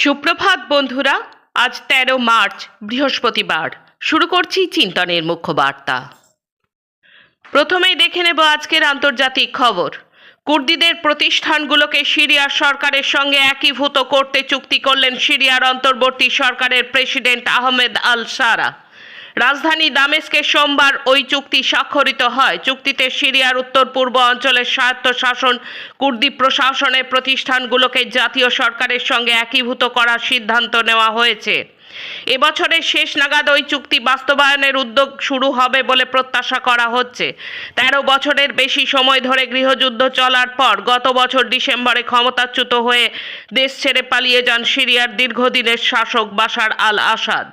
সুপ্রভাত বন্ধুরা, আজ তেরো মার্চ, বৃহস্পতিবার। শুরু করছি চিন্তনের মুখ্য বার্তা প্রথমেই দেখে নেব আজকের আন্তর্জাতিক খবর। কুর্দিদের প্রতিষ্ঠানগুলোকে সিরিয়ার সরকারের সঙ্গে একীভূত করতে চুক্তি করলেন সিরিয়ার অন্তর্বর্তী সরকারের প্রেসিডেন্ট আহমেদ আল সারা। রাজধানী দামেস্কে সোমবার ওই চুক্তি স্বাক্ষরিত হয়। চুক্তিতে সিরিয়ার উত্তর পূর্ব অঞ্চলের স্বায়ত্তশাসন, কুর্দি প্রশাসনের প্রতিষ্ঠানগুলোকে জাতীয় সরকারের সঙ্গে একীভূত করার সিদ্ধান্ত নেওয়া হয়েছে। এবছরের শেষ নাগাদ ওই চুক্তি বাস্তবায়নের উদ্যোগ শুরু হবে বলে প্রত্যাশা করা হচ্ছে। তেরো বছরের বেশি সময় ধরে গৃহযুদ্ধ চলার পর গত বছর ডিসেম্বরে ক্ষমতাচ্যুত হয়ে দেশ ছেড়ে পালিয়ে যান সিরিয়ার দীর্ঘদিনের শাসক বাশার আল আসাদ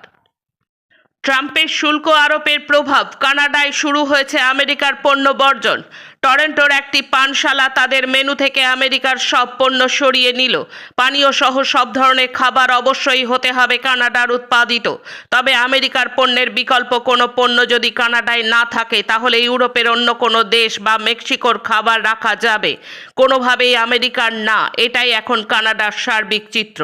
ট্রাম্পের শুল্ক আরোপের প্রভাব কানাডায় শুরু হয়েছে আমেরিকার পণ্য বর্জন। টরেন্টোর একটি পানশালা তাদের মেনু থেকে আমেরিকার সব পণ্য সরিয়ে নিল। পানীয় সহ সব ধরনের খাবার অবশ্যই হতে হবে কানাডার উৎপাদিত। তবে আমেরিকার পণ্যের বিকল্প কোনো পণ্য যদি কানাডায় না থাকে, তাহলে ইউরোপের অন্য কোনো দেশ বা মেক্সিকোর খাবার রাখা যাবে। কোনোভাবেই আমেরিকার না, এটাই এখন কানাডার সার্বিক চিত্র।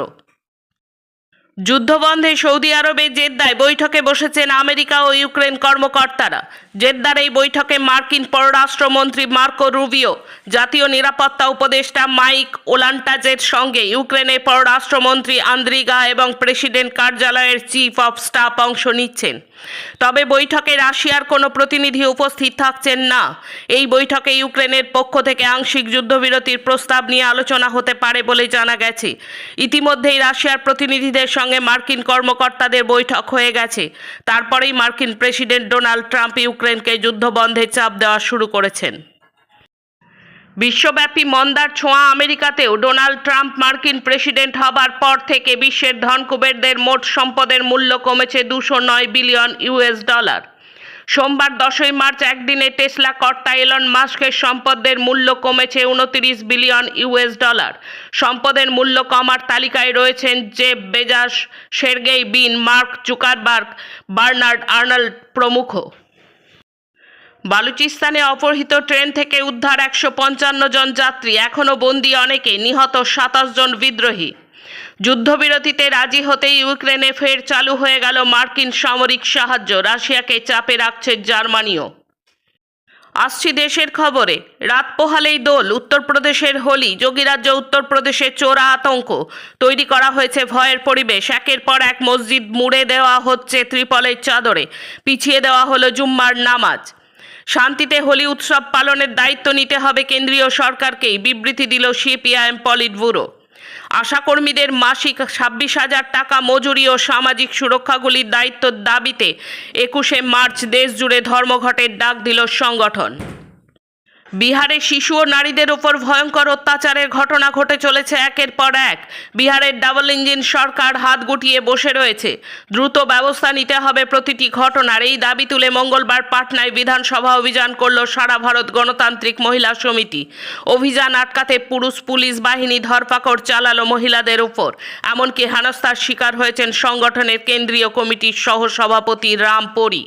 যুদ্ধবন্ধে সৌদি আরবে জেদ্দায় বৈঠকে বসেছেন আমেরিকা ও ইউক্রেন কর্মকর্তারা। জেদ্দার এই বৈঠকে মার্কিন পররাষ্ট্রমন্ত্রী মার্কো রুবিও, জাতীয় নিরাপত্তা উপদেষ্টা মাইক ওলান্টাজের সঙ্গে ইউক্রেনের পররাষ্ট্রমন্ত্রী আন্দ্রিগা এবং প্রেসিডেন্ট কার্যালয়ের চিফ অফ স্টাফ অংশ নিচ্ছেন। তবে বৈঠকে রাশিয়ার কোনো প্রতিনিধি উপস্থিত থাকছেন না। এই বৈঠকে ইউক্রেনের পক্ষ থেকে আংশিক যুদ্ধবিরতির প্রস্তাব নিয়ে আলোচনা হতে পারে বলে জানা গেছে। ইতিমধ্যেই রাশিয়ার প্রতিনিধিদের সঙ্গে মার্কিন কর্মকর্তাদের বৈঠক হয়ে গেছে। তারপরেই মার্কিন প্রেসিডেন্ট ডোনাল্ড ট্রাম্প ইউক্রেনকে যুদ্ধবন্ধে চাপ দেওয়া শুরু করেছেন। বিশ্বব্যাপী মন্দার ছোঁয়া আমেরিকাতেও ডোনাল্ড ট্রাম্প মার্কিন প্রেসিডেন্ট হবার পর থেকে বিশ্বের ধনকুবেরদের মোট সম্পদের মূল্য কমেছে দুশো নয় বিলিয়ন ইউএস ডলার। সোমবার দশই মার্চ একদিনে টেসলা কর্তা এলন মাস্কের সম্পদের মূল্য কমেছে উনতিরিশ বিলিয়ন ইউএস ডলার। সম্পদের মূল্য কমার তালিকায় রয়েছেন Jeff Bezos, Sergey Brin, Mark Zuckerberg, Bernard Arnault প্রমুখ। বালুচিস্তানে অপহৃত ট্রেন থেকে উদ্ধার একশো পঞ্চান্ন জন যাত্রী। এখনও বন্দি অনেকে, নিহত সাতাশ জন বিদ্রোহী। যুদ্ধবিরতিতে রাজি হতেই ইউক্রেনে ফের চালু হয়ে গেল মার্কিন সামরিক সাহায্য। রাশিয়াকে চাপে রাখছে জার্মানিও। আসছি দেশের খবরে। রাত পোহালেই দোল, উত্তরপ্রদেশের হোলি, যোগীরাজ্য উত্তরপ্রদেশের চোরা আতঙ্ক। তৈরি করা হয়েছে ভয়ের পরিবেশ। একের পর এক মসজিদ মুড়ে দেওয়া হচ্ছে ত্রিপলের চাদরে। পিছিয়ে দেওয়া হলো জুম্মার নামাজ। শান্তিতে হোলি উৎসব পালনের দায়িত্ব নিতে হবে কেন্দ্রীয় সরকারকেই, বিবৃতি দিল সিপিআইএম পলিট ব্যুরো। আশাকর্মীদের মাসিক ছাব্বিশ হাজার টাকা মজুরি ও সামাজিক সুরক্ষাগুলির দায়িত্বর দাবিতে একুশে মার্চ দেশজুড়ে ধর্মঘটের ডাক দিল সংগঠন। বিহারে শিশু ও নারীদের ওপর ভয়ঙ্কর অত্যাচারের ঘটনা ঘটে চলেছে একের পর এক। বিহারের ডাবল ইঞ্জিন সরকার হাত গুটিয়ে বসে রয়েছে। দ্রুত ব্যবস্থা নিতে হবে প্রতিটি ঘটনার। এই দাবি তুলে মঙ্গলবার পাটনায় বিধানসভা অভিযান করল সারা ভারত গণতান্ত্রিক মহিলা সমিতি। অভিযান আটকাতে পুরুষ পুলিশ বাহিনী ধরপাকড় চালালো মহিলাদের উপর এমনকি হেনস্থার শিকার হয়েছেন সংগঠনের কেন্দ্রীয় কমিটির সহসভাপতি রাম পরি।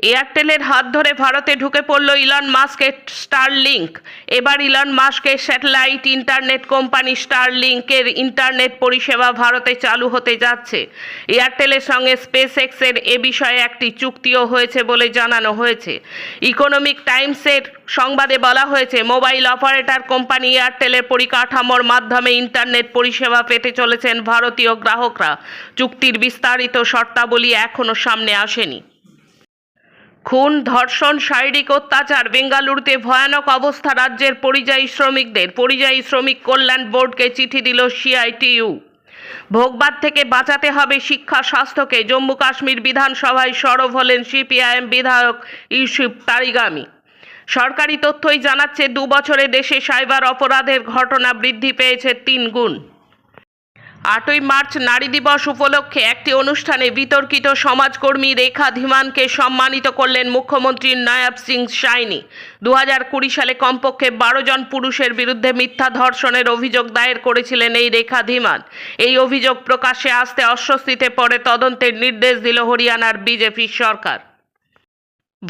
এয়ারটেলের হাত ধরে ভারতে ঢুকে পড়ল ইলন মাস্কের স্টারলিংক। এবার ইলন মাস্কের স্যাটেলাইট ইন্টারনেট কোম্পানি স্টারলিংকের ইন্টারনেট পরিষেবা ভারতে চালু হতে যাচ্ছে। এয়ারটেলের সঙ্গে স্পেস এক্সের এ বিষয়ে একটি চুক্তিও হয়েছে বলে জানানো হয়েছে। ইকোনমিক টাইমসের সংবাদে বলা হয়েছে, মোবাইল অপারেটর কোম্পানি এয়ারটেলের পরিকাঠামোর মাধ্যমে ইন্টারনেট পরিষেবা পেতে চলেছেন ভারতীয় গ্রাহকরা। চুক্তির বিস্তারিত শর্তাবলী এখনও সামনে আসেনি। খুন, ধর্ষণ, শারীরিক অত্যাচার, বেঙ্গালুরুতে ভয়ানক অবস্থা রাজ্যের পরিযায়ী শ্রমিকদের। পরিযায়ী শ্রমিক কল্যাণ বোর্ডকে চিঠি দিল সিআইটিইউ। ভোগবাদ থেকে বাঁচাতে হবে শিক্ষা, স্বাস্থ্যকে। জম্মু কাশ্মীর বিধানসভায় সরব হলেন সিপিআইএম বিধায়ক ইউসুফ তারিগামি। সরকারি তথ্যই জানাচ্ছে দু বছরে দেশে সাইবার অপরাধের ঘটনা বৃদ্ধি পেয়েছে তিন গুণ। আটই মার্চ নারী দিবস উপলক্ষে একটি অনুষ্ঠানে বিতর্কিত সমাজকর্মী রেখা ধীমানকে সম্মানিত করলেন মুখ্যমন্ত্রী নয়াব সিং সাইনি দু সালে কমপক্ষে বারো জন পুরুষের বিরুদ্ধে মিথ্যা ধর্ষণের অভিযোগ দায়ের করেছিলেন এই রেখা ধীমান। এই অভিযোগ প্রকাশ্যে আসতে অস্বস্তিতে পড়ে তদন্তের নির্দেশ দিল হরিয়ানার বিজেপি সরকার।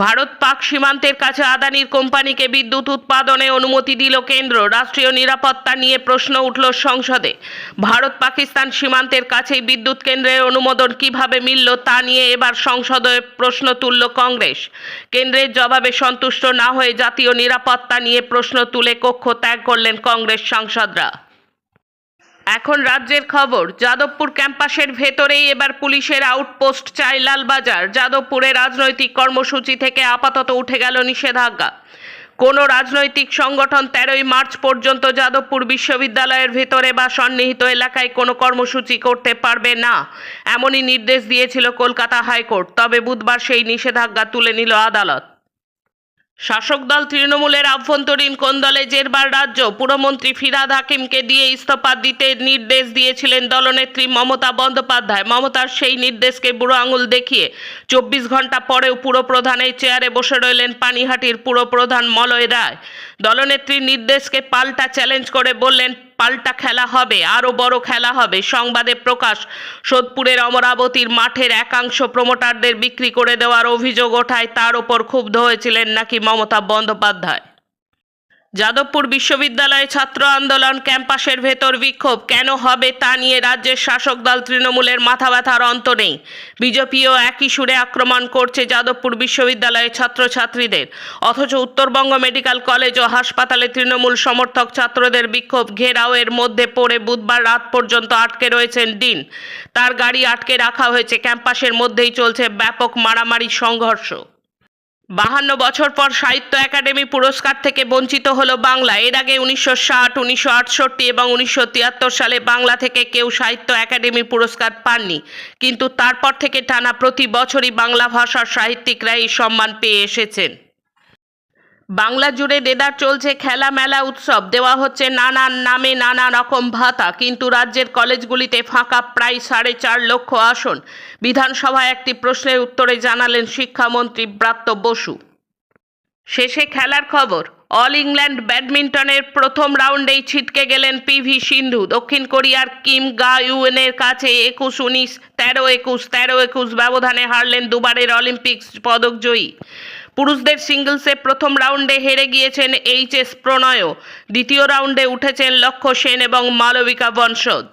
ভারত পাক সীমান্তের কাছে আদানির কোম্পানিকে বিদ্যুৎ উৎপাদনে অনুমতি দিল কেন্দ্র। রাষ্ট্রীয় নিরাপত্তা নিয়ে প্রশ্ন উঠল সংসদে। ভারত পাকিস্তান সীমান্তের কাছেই বিদ্যুৎ কেন্দ্রের অনুমোদন কীভাবে মিলল তা নিয়ে এবার সংসদে প্রশ্ন তুলল কংগ্রেস। কেন্দ্রের জবাবে সন্তুষ্ট না হয়ে জাতীয় নিরাপত্তা নিয়ে প্রশ্ন তুলে কক্ষ ত্যাগ করলেন কংগ্রেস সাংসদরা। এখন রাজ্যের খবর, যাদবপুর ক্যাম্পাসের ভেতরেই এবার পুলিশের আউটপোস্ট চাই লালবাজার। যাদবপুরে রাজনৈতিক কর্মসূচি থেকে আপাতত উঠে গেল নিষেধাজ্ঞা। কোনো রাজনৈতিক সংগঠন তেরোই মার্চ পর্যন্ত যাদবপুর বিশ্ববিদ্যালয়ের ভেতরে বা সন্নিহিত এলাকায় কোনো কর্মসূচি করতে পারবে না, এমনই নির্দেশ দিয়েছিল কলকাতা হাইকোর্ট। তবে বুধবার সেই নিষেধাজ্ঞা তুলে নিল আদালত। শাসক দল তৃণমূলের আভ্যন্তরীণ কোন্দলে জেরবার রাজ্য? পুরমন্ত্রী ফিরাদ হাকিমকে দিয়ে ইস্তফা দিতে নির্দেশ দিয়েছিলেন দলনেত্রী মমতা বন্দ্যোপাধ্যায়। মমতার সেই নির্দেশকে বুড়ো আঙুল দেখিয়ে চব্বিশ ঘণ্টা পরেও পুরপ্রধানের চেয়ারে বসে রইলেন পানিহাটির পুরপ্রধান মলয় রায়। দলনেত্রীর নির্দেশকে পাল্টা চ্যালেঞ্জ করে বললেন পাল্টা খেলা হবে, আরও বড় খেলা হবে। সংবাদে প্রকাশ, সোদপুরের অমরাবতীর মাঠের একাংশ প্রমোটারদের বিক্রি করে দেওয়ার অভিযোগ ওঠায় তার ওপর ক্ষুব্ধ হয়েছিলেন নাকি মমতা বন্দ্যোপাধ্যায়। যাদবপুর বিশ্ববিদ্যালয়ে ছাত্র আন্দোলন ক্যাম্পাসের ভেতর বিক্ষোভ। কেন হবে তা নিয়ে রাজ্যের শাসক দল তৃণমূলের মাথা ব্যথার অন্ত নেই। বিজেপিও একই সুরে আক্রমণ করছে যাদবপুর বিশ্ববিদ্যালয়ের ছাত্রছাত্রীদের। অথচ উত্তরবঙ্গ মেডিকেল কলেজ ও হাসপাতালে তৃণমূল সমর্থক ছাত্রদের বিক্ষোভ ঘেরাওয়ের মধ্যে পড়ে বুধবার রাত পর্যন্ত আটকে রয়েছেন ডিন। তার গাড়ি আটকে রাখা হয়েছে। ক্যাম্পাসের মধ্যেই চলছে ব্যাপক মারামারি সংঘর্ষ। বাহান্ন বছর পর সাহিত্য একাডেমি পুরস্কার থেকে বঞ্চিত হলো বাংলা। এর আগে উনিশশো ষাট, উনিশশো আটষট্টি এবং উনিশশো তিয়াত্তর সালে বাংলা থেকে কেউ সাহিত্য একাডেমি পুরস্কার পাননি। কিন্তু তারপর থেকে টানা প্রতি বছরই বাংলা ভাষার সাহিত্যিকরা এই সম্মান পেয়ে এসেছেন। বাংলা জুড়ে দেদার চলছে খেলা মেলা উৎসব। দেওয়া হচ্ছে নানান নামে নানা রকম ভাতা, কিন্তু রাজ্যের কলেজগুলিতে ফাঁকা প্রায় সাড়ে চার লক্ষ আসন। বিধানসভায় একটি প্রশ্নের উত্তরে জানালেন শিক্ষামন্ত্রী ব্রাত্য বসু। শেষে খেলার খবর, অল ইংল্যান্ড ব্যাডমিন্টনের প্রথম রাউন্ডেই ছিটকে গেলেন পিভি সিন্ধু। দক্ষিণ কোরিয়ার কিম গা ইউএনের কাছে একুশ উনিশ, তেরো একুশ তেরো একুশ ব্যবধানে হারলেন দুবারের অলিম্পিক্স পদকজয়ী পুরুষদের সিঙ্গলসে প্রথম রাউন্ডে হেরে গিয়েছেন এইচ এস প্রণয়ও। দ্বিতীয় রাউন্ডে উঠেছেন লক্ষ্য সেন এবং মালবিকা বংশদ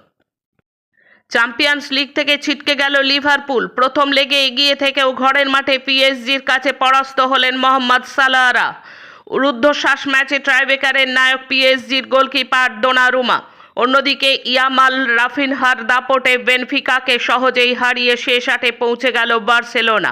চ্যাম্পিয়ন্স লিগ থেকে ছিটকে গেল লিভারপুল। প্রথম লেগে এগিয়ে থেকেও ঘরের মাঠে পিএসজির কাছে পরাস্ত হলেন মোহাম্মদ সালাহরা। রুদ্ধশ্বাস ম্যাচে ট্রাইবেকারের নায়ক পিএসজির গোলকিপার ডোনারুমা। অন্যদিকে ইয়ামাল রাফিনহার দাপটে বেনফিকাকে সহজেই হারিয়ে শেষ আটে পৌঁছে গেল বার্সেলোনা।